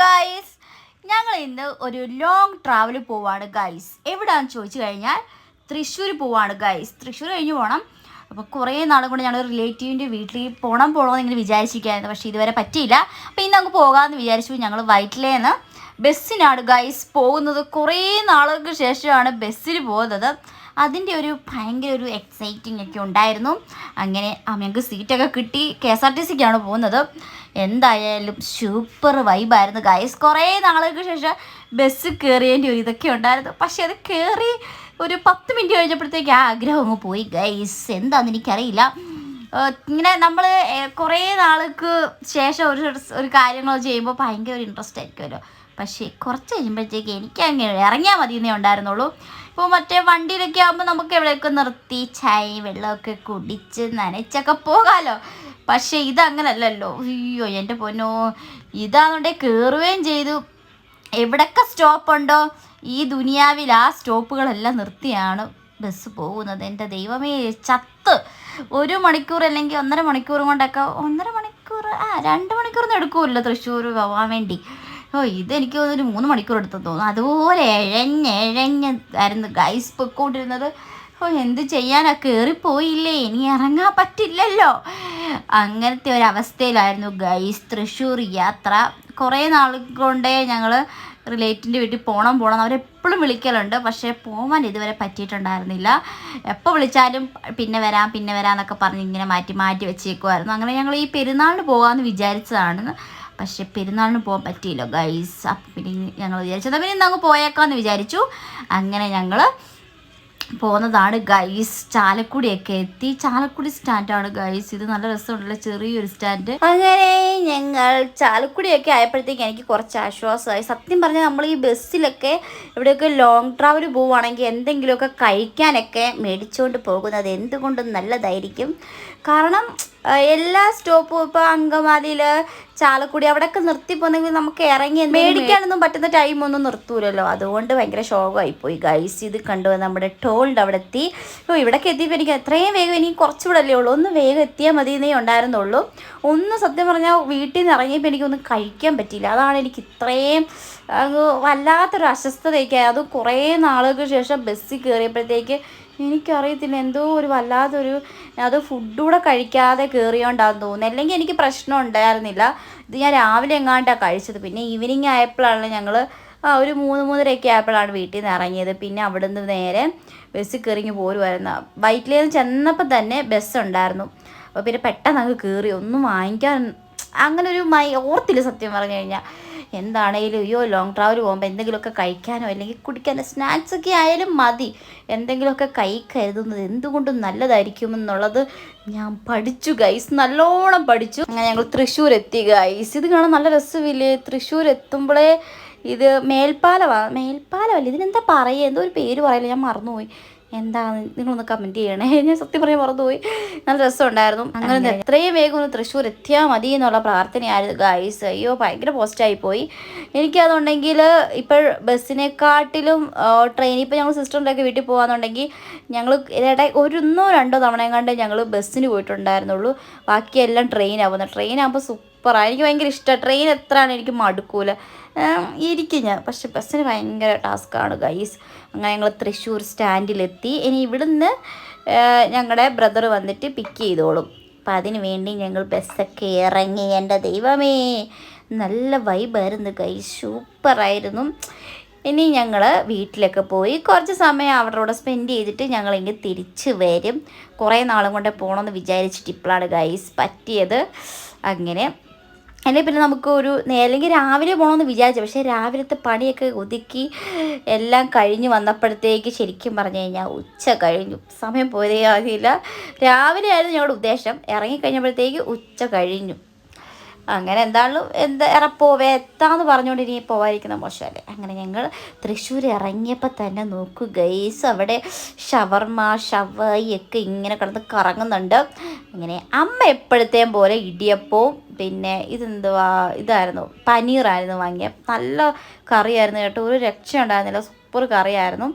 Guys ഞങ്ങൾ ഇന്ന് ഒരു ലോങ് ട്രാവൽ പോവാണ് ഗൈസ് എവിടാന്ന് ചോദിച്ചു കഴിഞ്ഞാൽ തൃശ്ശൂർ പോവാണ് ഗൈസ് തൃശ്ശൂർ കഴിഞ്ഞ് പോകണം അപ്പോൾ കുറേ നാളും കൊണ്ട് ഞങ്ങൾ റിലേറ്റീവിന്റെ വീട്ടിൽ പോകണം പോകണമെന്ന് ഇങ്ങനെ വിചാരിച്ചിരിക്കുകയായിരുന്നു. പക്ഷേ ഇതുവരെ പറ്റിയില്ല. അപ്പോൾ ഇന്ന് അങ്ങ് പോകാമെന്ന് വിചാരിച്ചു ഞങ്ങൾ വൈറ്റിലേന്ന് ബസ്സിനാണ് ഗൈസ് പോകുന്നത്. കുറേ നാളുകൾക്ക് ശേഷമാണ് ബസ്സിൽ പോകുന്നത്. അതിന്റെ ഒരു ഭയങ്കര ഒരു എക്സൈറ്റിംഗ് ഒക്കെ ഉണ്ടായിരുന്നു. അങ്ങനെ ഞങ്ങൾക്ക് സീറ്റൊക്കെ കിട്ടി. കെ എസ് ആർ ടി സിക്കാണ് പോകുന്നത്. എന്തായാലും സൂപ്പർ വൈബായിരുന്നു ഗൈസ് കുറേ നാളുകൾക്ക് ശേഷം ബസ് കയറിയതിന്റെ ഒരു ഇതൊക്കെ ഉണ്ടായിരുന്നു. പക്ഷേ അത് കയറി ഒരു പത്ത് മിനിറ്റ് കഴിഞ്ഞപ്പോഴത്തേക്ക് ആ ആഗ്രഹം അങ്ങ് പോയി ഗൈസ് എന്താണെന്ന് എനിക്കറിയില്ല. ഇങ്ങനെ നമ്മൾ കുറേ നാൾക്ക് ശേഷം ഒരു ഒരു കാര്യങ്ങൾ ചെയ്യുമ്പോൾ ഭയങ്കര ഒരു ഇൻട്രസ്റ്റ് ആയിരിക്കുമല്ലോ. പക്ഷേ കുറച്ച് കഴിയുമ്പോഴത്തേക്ക് എനിക്ക് അങ്ങനെ ഇറങ്ങിയാൽ എന്നേ ഉണ്ടായിരുന്നുള്ളൂ. ഇപ്പോൾ മറ്റേ വണ്ടിയിലൊക്കെ ആകുമ്പോൾ നമുക്ക് എവിടെയൊക്കെ നിർത്തി ചായ വെള്ളമൊക്കെ കുടിച്ച് നനച്ചൊക്കെ പോകാമല്ലോ പക്ഷേ ഇതങ്ങനല്ലല്ലോ. അയ്യോ എന്റെ പൊന്നോ. ഇതാണെന്നുണ്ടെങ്കിൽ കയറുകയും ചെയ്തു. എവിടൊക്കെ സ്റ്റോപ്പ് ഉണ്ടോ ഈ ദുനിയാവിൽ ആ സ്റ്റോപ്പുകളെല്ലാം നിർത്തിയാണ് ബസ് പോകുന്നത്. എന്റെ ദൈവമേ ചത്ത്. ഒരു മണിക്കൂർ അല്ലെങ്കിൽ ഒന്നര മണിക്കൂർ കൊണ്ടൊക്കെ ഒന്നര മണിക്കൂർ ആ രണ്ട് മണിക്കൂർ എടുക്കുമല്ലോ തൃശ്ശൂർ പോകാൻ വേണ്ടി. ഓ ഇതെനിക്ക് ഒരു മൂന്ന് മണിക്കൂർ എടുത്തെന്ന് തോന്നുന്നു. അതുപോലെ എഴഞ്ഞ് എഴഞ്ഞ് ആയിരുന്നു ഗൈസ് പൊയ്ക്കൊണ്ടിരുന്നത് ഓ എന്ത് ചെയ്യാനാ? കയറിപ്പോയില്ലേ ഇനി ഇറങ്ങാൻ പറ്റില്ലല്ലോ. അങ്ങനത്തെ ഒരു അവസ്ഥയിലായിരുന്നു ഗൈസ് തൃശ്ശൂർ യാത്ര. കുറേ നാൾ കൊണ്ടേ ഞങ്ങൾ റിലേറ്റീവിന്റെ വീട്ടിൽ പോകണം പോകണം അവരെപ്പോഴും വിളിക്കലുണ്ട്. പക്ഷേ പോകാൻ ഇതുവരെ പറ്റിയിട്ടുണ്ടായിരുന്നില്ല. എപ്പോൾ വിളിച്ചാലും പിന്നെ വരാം പിന്നെ വരാം എന്നൊക്കെ പറഞ്ഞ് ഇങ്ങനെ മാറ്റി മാറ്റി വെച്ചേക്കുമായിരുന്നു അങ്ങനെ ഞങ്ങൾ ഈ പെരുന്നാളിന് പോകാമെന്ന് വിചാരിച്ചതാണ്. പക്ഷേ പെരുന്നാളിന് പോകാൻ പറ്റിയില്ല ഗൈസ് പിന്നെ ഞങ്ങൾ വിചാരിച്ചത് പിന്നെ ഇന്ന് അങ്ങ് പോയേക്കാമെന്ന് വിചാരിച്ചു. അങ്ങനെ ഞങ്ങൾ പോകുന്നതാണ് ഗൈസ് ചാലക്കുടിയൊക്കെ എത്തി. ചാലക്കുടി സ്റ്റാൻഡാണ് ഗൈസ് ഇത് നല്ല രസമുള്ള ചെറിയൊരു സ്റ്റാൻഡ് അങ്ങനെ ഞങ്ങൾ ചാലക്കുടിയൊക്കെ ആയപ്പോഴത്തേക്ക് എനിക്ക് കുറച്ച് ആശ്വാസമായി. സത്യം പറഞ്ഞാൽ നമ്മൾ ഈ ബസ്സിലൊക്കെ എവിടെയൊക്കെ ലോങ് ട്രാവൽ പോവുകയാണെങ്കിൽ എന്തെങ്കിലുമൊക്കെ കഴിക്കാനൊക്കെ മേടിച്ചുകൊണ്ട് പോകുന്നത് എന്തുകൊണ്ടും നല്ലതായിരിക്കും. കാരണം എല്ലാ സ്റ്റോപ്പും ഇപ്പോൾ അങ്കമാലിയിൽ ചാലക്കുടി അവിടെയൊക്കെ നിർത്തി പോന്നെങ്കിൽ നമുക്ക് ഇറങ്ങി മേടിക്കാനൊന്നും പറ്റുന്ന ടൈമൊന്നും നിർത്തൂലല്ലോ. അതുകൊണ്ട് ഭയങ്കര പോയി ഗൈസ് ഇത് കണ്ടു നമ്മുടെ ടോൾഡ് അവിടെ എത്തി ഓ ഇവിടേക്ക് എത്തിയപ്പോൾ എനിക്ക് എത്രയും വേഗം എനിക്ക് കുറച്ചുകൂടെ അല്ലേ ഉള്ളൂ. ഒന്ന് വേഗം എത്തിയാൽ മതി എന്നേ ഉണ്ടായിരുന്നുള്ളൂ. ഒന്ന് സത്യം പറഞ്ഞാൽ വീട്ടിൽ നിന്ന് ഇറങ്ങിയപ്പോൾ എനിക്കൊന്നും കഴിക്കാൻ പറ്റിയില്ല. അതാണ് എനിക്ക് ഇത്രയും വല്ലാത്തൊരു അസ്വസ്ഥതയൊക്കെ. അത് കുറേ നാളുകൾക്ക് ശേഷം ബസ്സിൽ കയറിയപ്പോഴത്തേക്ക് എനിക്കറിയത്തില്ല. എന്തോ ഒരു വല്ലാത്തൊരു അത് ഫുഡൂടെ കഴിക്കാതെ കയറിയോണ്ടാന്ന് തോന്നുന്നു. അല്ലെങ്കിൽ എനിക്ക് പ്രശ്നം ഉണ്ടായിരുന്നില്ല. ഇത് ഞാൻ രാവിലെ എങ്ങാണ്ടാണ് കഴിച്ചത്. പിന്നെ ഈവനിങ് ആയപ്പോഴാണ് ഞങ്ങൾ ഒരു മൂന്ന് മൂന്നരയൊക്കെ ആയപ്പോഴാണ് വീട്ടിൽ നിന്ന് ഇറങ്ങിയത്. പിന്നെ അവിടെ നിന്ന് നേരെ ബസ്സിൽ കയറിങ്ങി പോരുമായിരുന്നു വൈറ്റിലേന്ന് ചെന്നപ്പോൾ തന്നെ ബസ് ഉണ്ടായിരുന്നു അപ്പോൾ പിന്നെ പെട്ടെന്ന് അങ്ങ് കയറി ഒന്നും വാങ്ങിക്കാൻ അങ്ങനെ ഒരു മൈ ഓർത്തില്ല സത്യം പറഞ്ഞു കഴിഞ്ഞാൽ. എന്താണേലും അയ്യോ ലോങ് ട്രാവൽ പോകുമ്പോൾ എന്തെങ്കിലുമൊക്കെ കഴിക്കാനോ അല്ലെങ്കിൽ കുടിക്കാനോ സ്നാക്സ് ഒക്കെ ആയാലും മതി. എന്തെങ്കിലുമൊക്കെ കൈ കരുതുന്നത് എന്തുകൊണ്ടും നല്ലതായിരിക്കുമെന്നുള്ളത് ഞാൻ പഠിച്ചു ഗൈസ് നല്ലോണം പഠിച്ചു. അങ്ങനെ ഞങ്ങൾ തൃശ്ശൂർ എത്തി ഗൈസ് ഇത് കാണാൻ നല്ല രസമില്ലേ? തൃശ്ശൂർ എത്തുമ്പോഴേ ഇത് മേൽപ്പാലമാണ് മേൽപ്പാലമല്ല? ഇതിനെന്താ പറയുക? എന്തോ ഒരു പേര് പറയില്ല. ഞാൻ മറന്നുപോയി. എന്താണ് നിങ്ങളൊന്ന് കമന്റ് ചെയ്യണേ. ഞാൻ സത്യം പറയാൻ മറന്നുപോയി. നല്ല രസമുണ്ടായിരുന്നു. അങ്ങനെ എത്രയും വേഗം ഒന്ന് തൃശ്ശൂർ എത്തിയാൽ മതി എന്നുള്ള പ്രാർത്ഥനയായിരുന്നു ഗൈസ് അയ്യോ ഭയങ്കര പോസ്റ്റായി പോയി. എനിക്കതുണ്ടെങ്കിൽ ഇപ്പോൾ ബസ്സിനെക്കാട്ടിലും ട്രെയിനിൽ ഇപ്പോൾ ഞങ്ങൾ സിസ്റ്ററിന്റെയൊക്കെ വീട്ടിൽ പോകാന്നുണ്ടെങ്കിൽ ഞങ്ങൾ ഇടയിൽ ഒരൊന്നോ രണ്ടോ തവണയും കണ്ട് ഞങ്ങൾ ബസ്സിന് പോയിട്ടുണ്ടായിരുന്നുള്ളൂ. ബാക്കിയെല്ലാം ട്രെയിനാകുന്നത് ട്രെയിനാകുമ്പോൾ സൂപ്പറാണ് എനിക്ക് ഭയങ്കര ഇഷ്ടമാണ് ട്രെയിൻ എത്രയാണ് എനിക്ക് മടുക്കൂല. ഇരിക്കും ഞാൻ. പക്ഷെ ബസ്സിന് ഭയങ്കര ടാസ്ക്കാണ് ഗൈസ് അങ്ങനെ ഞങ്ങൾ തൃശ്ശൂർ സ്റ്റാൻഡിലെത്തി. ഇനി ഇവിടുന്ന് ഞങ്ങളുടെ ബ്രദർ വന്നിട്ട് പിക്ക് ചെയ്തോളും. അപ്പം അതിന് വേണ്ടി ഞങ്ങൾ ബസ്സൊക്കെ ഇറങ്ങി. എന്റെ ദൈവമേ നല്ല വൈബായിരുന്നു ഗൈസ് സൂപ്പറായിരുന്നു. ഇനി ഞങ്ങൾ വീട്ടിലൊക്കെ പോയി കുറച്ച് സമയം അവരുടെ കൂടെ സ്പെൻഡ് ചെയ്തിട്ട് ഞങ്ങൾ ഇങ്ങ് തിരിച്ച് വരും. കുറേ നാളും കൊണ്ട് പോകണമെന്ന് വിചാരിച്ചിട്ട് ഇപ്പോഴാണ് ഗൈസ് പറ്റിയത്. അങ്ങനെ അല്ലെങ്കിൽ പിന്നെ നമുക്ക് ഒരു അല്ലെങ്കിൽ രാവിലെ പോകണമെന്ന് വിചാരിച്ചു. പക്ഷേ രാവിലത്തെ പണിയൊക്കെ ഒതുക്കി എല്ലാം കഴിഞ്ഞ് വന്നപ്പോഴത്തേക്ക് ശരിക്കും പറഞ്ഞു കഴിഞ്ഞാൽ ഉച്ച കഴിഞ്ഞു. സമയം പോയതേ അറിയില്ല രാവിലെ ആയിരുന്നു ഞങ്ങളുടെ ഉദ്ദേശം. ഇറങ്ങിക്കഴിഞ്ഞപ്പോഴത്തേക്ക് ഉച്ച കഴിഞ്ഞു. അങ്ങനെ എന്താണല്ലോ എന്താ ഇറപ്പോവേ എത്താന്ന് പറഞ്ഞുകൊണ്ട് ഇനി പോവാതിരിക്കുന്ന മോശമല്ലേ? അങ്ങനെ ഞങ്ങൾ തൃശ്ശൂർ ഇറങ്ങിയപ്പോൾ തന്നെ നോക്കൂ ഗൈസ് അവിടെ ഷവർമ ഷവായി ഒക്കെ ഇങ്ങനെ കിടന്ന് കറങ്ങുന്നുണ്ട്. ഇങ്ങനെ അമ്മ എപ്പോഴത്തെയും പോലെ ഇടിയപ്പവും പിന്നെ ഇതെന്തുവാ ഇതായിരുന്നു പനീറായിരുന്നു വാങ്ങിയ. നല്ല കറിയായിരുന്നു കേട്ടോ ഒരു രക്ഷ ഉണ്ടായിരുന്നില്ല സൂപ്പർ കറിയായിരുന്നു.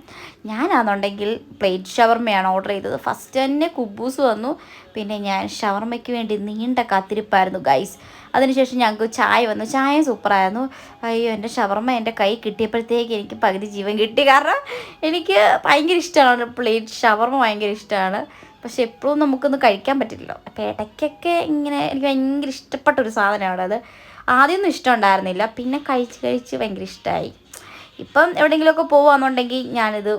ഞാനാണെന്നുണ്ടെങ്കിൽ പ്ലേറ്റ് ഷവർമ്മയാണ് ഓർഡർ ചെയ്തത്. ഫസ്റ്റ് തന്നെ കുബൂസ് വന്നു. പിന്നെ ഞാൻ ഷവർമ്മയ്ക്ക് വേണ്ടി നീണ്ട കാത്തിരിപ്പായിരുന്നു ഗൈസ് അതിനുശേഷം ഞങ്ങൾക്ക് ചായ വന്നു. ചായ സൂപ്പറായിരുന്നു. അയ്യോ എന്റെ ഷവർമ്മ എന്റെ കൈ കിട്ടിയപ്പോഴത്തേക്ക് എനിക്ക് പകുതി ജീവൻ കിട്ടി. കാരണം എനിക്ക് ഭയങ്കര ഇഷ്ടമാണ് പ്ലേറ്റ് ഷവർമ്മ ഭയങ്കര ഇഷ്ടമാണ്. പക്ഷെ എപ്പോഴും നമുക്കൊന്ന് കഴിക്കാൻ പറ്റില്ലല്ലോ. അപ്പോൾ ഇടയ്ക്കൊക്കെ ഇങ്ങനെ എനിക്ക് ഭയങ്കര ഇഷ്ടപ്പെട്ട ഒരു സാധനമാണ് അത് ആദ്യമൊന്നും ഇഷ്ടമുണ്ടായിരുന്നില്ല. പിന്നെ കഴിച്ച് കഴിച്ച് ഭയങ്കര ഇഷ്ടമായി. ഇപ്പം എവിടെയെങ്കിലുമൊക്കെ പോവാന്നുണ്ടെങ്കിൽ ഞാനിത്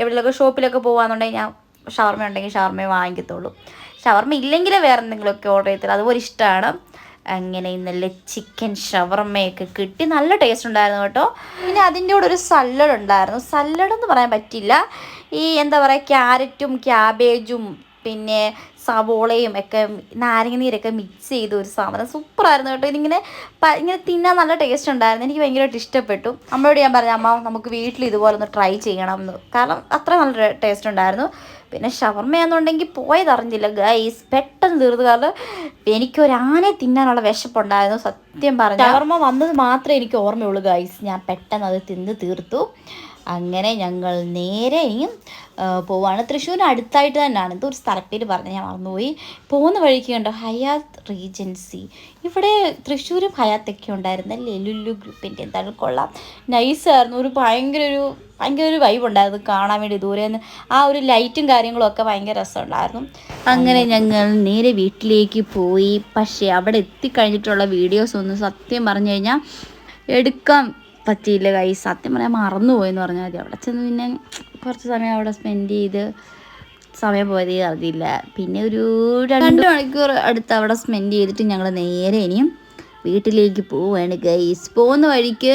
എവിടെയെങ്കിലുമൊക്കെ ഷോപ്പിലൊക്കെ പോവാന്നുണ്ടെങ്കിൽ ഞാൻ ഷവർമ ഉണ്ടെങ്കിൽ ഷവർമ വാങ്ങിക്കത്തുള്ളൂ. ഷവർമ ഇല്ലെങ്കിൽ വേറെ എന്തെങ്കിലുമൊക്കെ ഓർഡർ ചെയ്തത് അതുപോലെ ഇഷ്ടമാണ് അങ്ങനെ ഇന്നലെ ചിക്കൻ ഷവർമയൊക്കെ കിട്ടി. നല്ല ടേസ്റ്റ് ഉണ്ടായിരുന്നു കേട്ടോ. പിന്നെ അതിന്റെ കൂടെ ഒരു സല്ലഡ് ഉണ്ടായിരുന്നു. സല്ലഡ് എന്ന് പറയാൻ പറ്റില്ല. ഈ എന്താ പറയുക ക്യാരറ്റും ക്യാബേജും പിന്നെ സവോളയും ഒക്കെ നാരങ്ങ നീരൊക്കെ മിക്സ് ചെയ്ത ഒരു സാധനം. സൂപ്പറായിരുന്നു കേട്ടോ. ഇതിങ്ങനെ ഇങ്ങനെ തിന്നാൻ നല്ല ടേസ്റ്റ് ഉണ്ടായിരുന്നു. എനിക്ക് ഭയങ്കരമായിട്ട് ഇഷ്ടപ്പെട്ടു. അമ്മയോട് ഞാൻ പറഞ്ഞു അമ്മ നമുക്ക് വീട്ടിൽ ഇതുപോലെ ഒന്ന് ട്രൈ ചെയ്യണം എന്ന്. കാരണം അത്ര നല്ല ടേസ്റ്റ് ഉണ്ടായിരുന്നു. പിന്നെ ഷവർമ്മയാണെന്നുണ്ടെങ്കിൽ പോയതറിഞ്ഞില്ല ഗൈസ് പെട്ടെന്ന് തീർന്നു. കാരണം എനിക്കൊരാനെ തിന്നാനുള്ള വിശപ്പുണ്ടായിരുന്നു. സത്യം പറഞ്ഞു. ഷവർമ്മ വന്നത് മാത്രമേ എനിക്ക് ഓർമ്മയുള്ളൂ ഗൈസ് ഞാൻ പെട്ടെന്ന് അത് തിന്ന് തീർത്തു. അങ്ങനെ ഞങ്ങൾ നേരെ ഇനിയും പോവാണ്. തൃശ്ശൂരിന് അടുത്തായിട്ട് തന്നെയാണ്. എന്തോ ഒരു സ്ഥലപ്പേര് പറഞ്ഞ് ഞാൻ മറന്നുപോയി. പോകുന്ന വഴിക്ക് കണ്ടോ? Hyatt Regency. ഇവിടെ തൃശ്ശൂരും ഹയാത്തൊക്കെ ഉണ്ടായിരുന്നല്ലേ ലുല്ലു ഗ്രൂപ്പിന്റെ. എന്തായാലും കൊള്ളാം. നൈസായിരുന്നു ഒരു ഭയങ്കര ഒരു ഭയങ്കര ഒരു വൈബ് ഉണ്ടായിരുന്നു. കാണാൻ വേണ്ടി ദൂരെ നിന്ന് ആ ഒരു ലൈറ്റും കാര്യങ്ങളും ഒക്കെ ഭയങ്കര രസമുണ്ടായിരുന്നു. അങ്ങനെ ഞങ്ങൾ നേരെ വീട്ടിലേക്ക് പോയി. പക്ഷേ അവിടെ എത്തിക്കഴിഞ്ഞിട്ടുള്ള വീഡിയോസ് ഒന്ന് സത്യം പറഞ്ഞു കഴിഞ്ഞാൽ എടുക്കാൻ പറ്റിയില്ല കൈ സത്യം പറയാൻ മറന്നുപോയി എന്ന് പറഞ്ഞാൽ മതി. അവിടെ ചെന്ന് പിന്നെ കുറച്ച് സമയം അവിടെ സ്പെൻഡ് ചെയ്ത് സമയം പോയത് അറിയില്ല പിന്നെ ഒരു രണ്ട് മണിക്കൂർ അടുത്ത് അവിടെ സ്പെൻഡ് ചെയ്തിട്ട് ഞങ്ങൾ നേരെ ഇനിയും വീട്ടിലേക്ക് പോവുകയാണ് ഗൈസ് പോകുന്ന വഴിക്ക്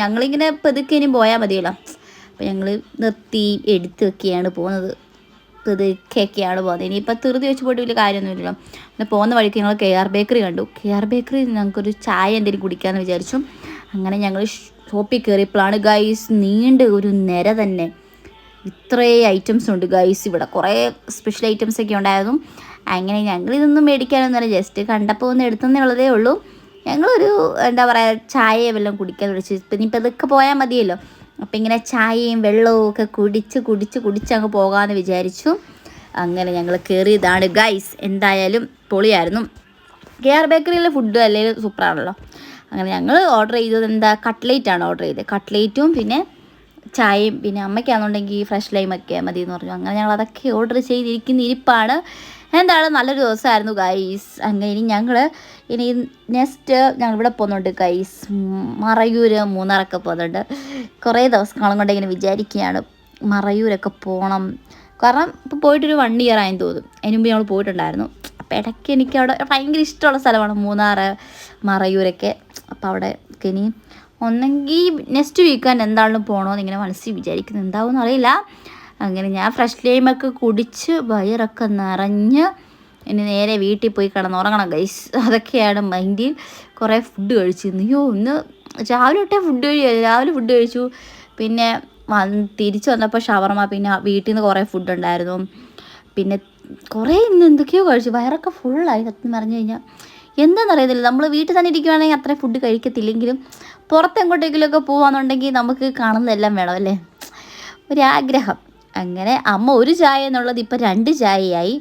ഞങ്ങളിങ്ങനെ പതുക്കെ ഇനിയും പോയാൽ മതിയല്ലോ. അപ്പം ഞങ്ങൾ നിർത്തി എടുത്തൊക്കെയാണ് പോകുന്നത്. പതുക്കെയൊക്കെയാണ് പോകുന്നത്. ഇനിയിപ്പോൾ ധൃതി വെച്ച് പോയിട്ട് വലിയ കാര്യമൊന്നുമില്ലല്ലോ. പിന്നെ പോകുന്ന വഴിക്ക് ഞങ്ങൾ കെ ആർ ബേക്കറി കണ്ടു. കെ ആർ ബേക്കറി ഞങ്ങൾക്കൊരു ചായ എന്തെങ്കിലും കുടിക്കാമെന്ന് വിചാരിച്ചു. അങ്ങനെ ഞങ്ങൾ ഷോപ്പിൽ കയറിയപ്പോഴാണ് ഗൈസ് നീണ്ട ഒരു നിര തന്നെ. ഇത്രേ ഐറ്റംസ് ഉണ്ട് ഗൈസ് ഇവിടെ. കുറേ സ്പെഷ്യൽ ഐറ്റംസ് ഒക്കെ ഉണ്ടായിരുന്നു. അങ്ങനെ ഞങ്ങൾ ഇതൊന്നും മേടിക്കാനൊന്നുമല്ല. ജസ്റ്റ് കണ്ടപ്പോൾ ഒന്ന് എടുത്തെന്നുള്ളതേ ഉള്ളൂ. ഞങ്ങളൊരു എന്താ പറയുക ചായ വെള്ളം കുടിക്കാൻ വിളിച്ചു. ഇപ്പം ഇനിയിപ്പോൾ ഇതൊക്കെ പോയാൽ മതിയല്ലോ. അപ്പം ഇങ്ങനെ ചായയും വെള്ളവും ഒക്കെ കുടിച്ച് കുടിച്ച് കുടിച്ച് അങ്ങ് പോകാമെന്ന് വിചാരിച്ചു. അങ്ങനെ ഞങ്ങൾ കയറിയതാണ് ഗൈസ് എന്തായാലും പൊളിയായിരുന്നു. കെ ആർ ബേക്കറിയിലെ ഫുഡ് അല്ലെങ്കിൽ സൂപ്പറാണല്ലോ അങ്ങനെ ഞങ്ങൾ ഓർഡർ ചെയ്തത് എന്താ കട്ട്ലേറ്റ് ആണ് ഓർഡർ ചെയ്തത്. കട്ട്ലേറ്റും പിന്നെ ചായയും പിന്നെ അമ്മയ്ക്കാണെന്നുണ്ടെങ്കിൽ ഫ്രഷ് ലൈമൊക്കെ മതി എന്ന് പറഞ്ഞു. അങ്ങനെ ഞങ്ങൾ അതൊക്കെ ഓർഡർ ചെയ്തിരിക്കുന്ന ഇരിപ്പാണ്. എന്താണ് നല്ലൊരു ദിവസമായിരുന്നു ഗൈസ് അങ്ങനെ ഇനി ഞങ്ങൾ ഇനി നെക്സ്റ്റ് ഞങ്ങൾ ഇവിടെ പോകുന്നുണ്ട് ഗൈസ് മറയൂര് മൂന്നാറൊക്കെ പോകുന്നുണ്ട്. കുറേ ദിവസങ്ങളും കൊണ്ട് ഇങ്ങനെ വിചാരിക്കുകയാണ് മറയൂരൊക്കെ പോകണം കാരണം ഇപ്പോൾ പോയിട്ടൊരു വൺ ഇയർ ആയെന്ന് തോന്നും അതിന് മുമ്പ് ഞങ്ങൾ പോയിട്ടുണ്ടായിരുന്നു. അപ്പോൾ ഇടയ്ക്ക് എനിക്ക് അവിടെ ഭയങ്കര ഇഷ്ടമുള്ള സ്ഥലമാണ് മൂന്നാർ മറയൂരൊക്കെ. അപ്പോൾ അവിടെ ഇനി ഒന്നെങ്കിൽ നെക്സ്റ്റ് വീക്കാൻ എന്താണെങ്കിലും പോകണമെന്ന് ഇങ്ങനെ മനസ്സിൽ വിചാരിക്കുന്നത് എന്താവും അറിയില്ല. അങ്ങനെ ഞാൻ ഫ്രഷ് ലൈമൊക്കെ കുടിച്ച് വയറൊക്കെ നിറഞ്ഞ് ഇനി നേരെ വീട്ടിൽ പോയി കിടന്നുറങ്ങണം ഗൈസ് അതൊക്കെയാണ് മൈൻഡിൽ കുറേ ഫുഡ് കഴിച്ചു അയ്യോ ഒന്ന് രാവിലെ തൊട്ടേ ഫുഡ് കഴിച്ചു രാവിലെ ഫുഡ് കഴിച്ചു. പിന്നെ തിരിച്ച് വന്നപ്പോൾ ഷവർമ പിന്നെ വീട്ടിൽ നിന്ന് കുറേ ഫുഡ് ഉണ്ടായിരുന്നു. പിന്നെ കുറേ ഇന്ന് എന്തൊക്കെയോ കഴിച്ചു. വയറൊക്കെ ഫുള്ളായി സത്യം പറഞ്ഞു കഴിഞ്ഞാൽ എന്താണെന്നറിയത്തില്ല നമ്മൾ വീട്ടിൽ തന്നെ ഇരിക്കുവാണെങ്കിൽ അത്ര ഫുഡ് കഴിക്കത്തില്ലെങ്കിലും പുറത്ത് എങ്ങോട്ടെങ്കിലുമൊക്കെ പോവാന്നുണ്ടെങ്കിൽ നമുക്ക് കാണുന്നതെല്ലാം വേണം അല്ലേ? ഒരാഗ്രഹം. അങ്ങനെ അമ്മ ഒരു ചായ എന്നുള്ളത് ഇപ്പം രണ്ട് ചായയായി.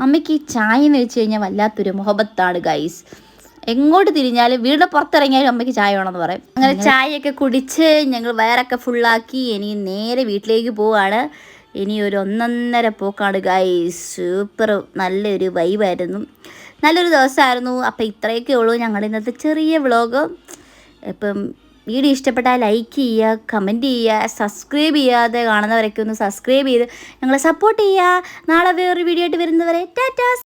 അമ്മയ്ക്ക് ഈ ചായ എന്ന് വെച്ച് കഴിഞ്ഞാൽ വല്ലാത്തൊരു മുഹബത്താണ് ഗൈസ് എങ്ങോട്ട് തിരിഞ്ഞാലും വീടിന് പുറത്തിറങ്ങിയാലും അമ്മയ്ക്ക് ചായ വേണമെന്ന് പറയും. അങ്ങനെ ചായയൊക്കെ കുടിച്ച് ഞങ്ങൾ വയറൊക്കെ ഫുള്ളാക്കി ഇനി നേരെ വീട്ടിലേക്ക് പോവാണ്. ഇനി ഒരു ഒന്നൊന്നര പോക്കാണ് ഗൈസ് സൂപ്പർ നല്ലൊരു വൈബായിരുന്നു നല്ലൊരു ദിവസമായിരുന്നു. അപ്പോൾ ഇത്രയൊക്കെ ഉള്ളൂ ഞങ്ങളുടെ ഇന്നത്തെ ചെറിയ വ്ളോഗ് ഇപ്പം വീഡിയോ ഇഷ്ടപ്പെട്ടാൽ ലൈക്ക് ചെയ്യുക കമന്റ് ചെയ്യുക സബ്സ്ക്രൈബ് ചെയ്യാതെ കാണുന്നവരൊക്കെ ഒന്ന് സബ്സ്ക്രൈബ് ചെയ്ത് ഞങ്ങളെ സപ്പോർട്ട് ചെയ്യുക. നാളെ വേറൊരു വീഡിയോ ആയിട്ട് വരുന്നവരെ ടാറ്റാ.